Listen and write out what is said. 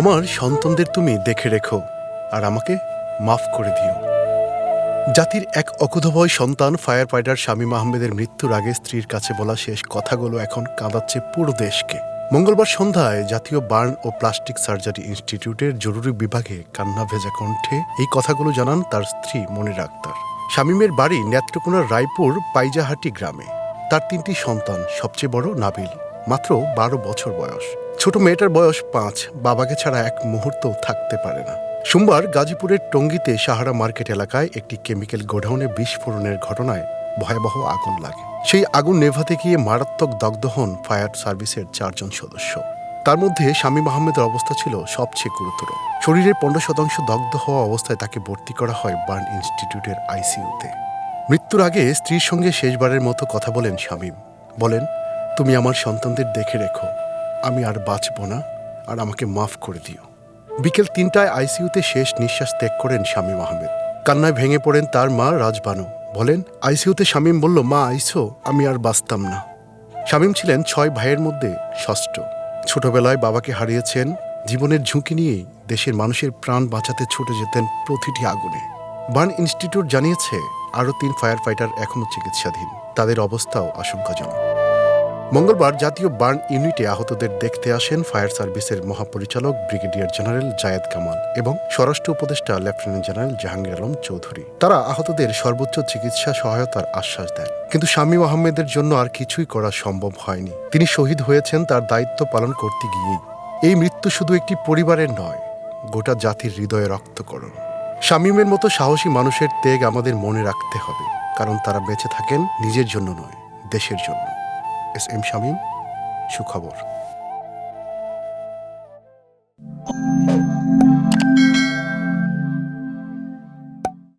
আমার সন্তানদের তুমি দেখে রেখো আর আমাকে মাফ করে দিও। জাতির এক অকুধভয় সন্তান ফায়ার ফাইটার শামীম আহমেদের মৃত্যুর আগে স্ত্রীর কাছে বলা শেষ কথাগুলো এখন কাঁদাচ্ছে পুরো দেশকে। মঙ্গলবার সন্ধ্যায় জাতীয় বার্ন ও প্লাস্টিক সার্জারি ইনস্টিটিউটের জরুরি বিভাগে কান্না ভেজা কণ্ঠে এই কথাগুলো জানান তার স্ত্রী মনির আক্তার। শামীমের বাড়ি নেত্রকোনার রায়পুর পাইজাহাটি গ্রামে। তার তিনটি সন্তান, সবচেয়ে বড় নাবিল। মাত্র বারো বছর বয়স। ছোট মেয়েটার বয়স পাঁচ, বাবাকে ছাড়া এক মুহূর্ত থাকতে পারে না। সোমবার গাজীপুরের টঙ্গীতে সাহারা মার্কেট এলাকায় একটি কেমিক্যাল গোডাউনে বিস্ফোরণের ঘটনায় ভয়াবহ আগুন লাগে। সেই আগুন নেভাতে গিয়ে মারাত্মক দগ্ধ হন ফায়ার সার্ভিসের চারজন সদস্য। তার মধ্যে শামীম আহমেদের অবস্থা ছিল সবচেয়ে গুরুতর। শরীরের পনেরো শতাংশ দগ্ধ হওয়া অবস্থায় তাকে ভর্তি করা হয় বার্ন ইনস্টিটিউটের আইসিইউতে। মৃত্যুর আগে স্ত্রীর সঙ্গে শেষবারের মতো কথা বলেন শামীম। বলেন তুমি আমার সন্তানদের দেখে রেখো। আমি আর বাঁচব না, আর আমাকে মাফ করে দিও। বিকেল তিনটায় আইসিইউতে শেষ নিঃশ্বাস ত্যাগ করেন শামীম আহমেদ। কান্নায় ভেঙে পড়েন তার মা রাজবানু। বলেন, আইসিইউতে শামীম বলল, মা, আইসো, আমি আর বাঁচতাম না। শামীম ছিলেন ছয় ভাইয়ের মধ্যে ষষ্ঠ। ছোটবেলায় বাবাকে হারিয়েছেন। জীবনের ঝুঁকি নিয়েই দেশের মানুষের প্রাণ বাঁচাতে ছুটে যেতেন প্রতিটি আগুনে। বার্ন ইনস্টিটিউট জানিয়েছে, আরও তিন ফায়ার ফাইটার এখনও চিকিৎসাধীন। তাদের অবস্থাও আশঙ্কাজনক। মঙ্গলবার জাতীয় বার্ন ইউনিটে আহতদের দেখতে আসেন ফায়ার সার্ভিসের মহাপরিচালক ব্রিগেডিয়ার জেনারেল জায়েদ কামাল এবং স্বরাষ্ট্র উপদেষ্টা লেফটেন্যান্ট জেনারেল জাহাঙ্গীর আলম চৌধুরী। তারা আহতদের সর্বোচ্চ চিকিৎসা সহায়তার আশ্বাস দেন। কিন্তু শামীম আহমেদের জন্য আর কিছুই করা সম্ভব হয়নি। তিনি শহীদ হয়েছেন তার দায়িত্ব পালন করতে গিয়েই। এই মৃত্যু শুধু একটি পরিবারের নয়, গোটা জাতির হৃদয়ে রক্তকরণ। শামীমের মতো সাহসী মানুষের তেগ আমাদের মনে রাখতে হবে, কারণ তারা বেঁচে থাকেন নিজের জন্য নয়, দেশের জন্য। এস এম শামীম সুখবর।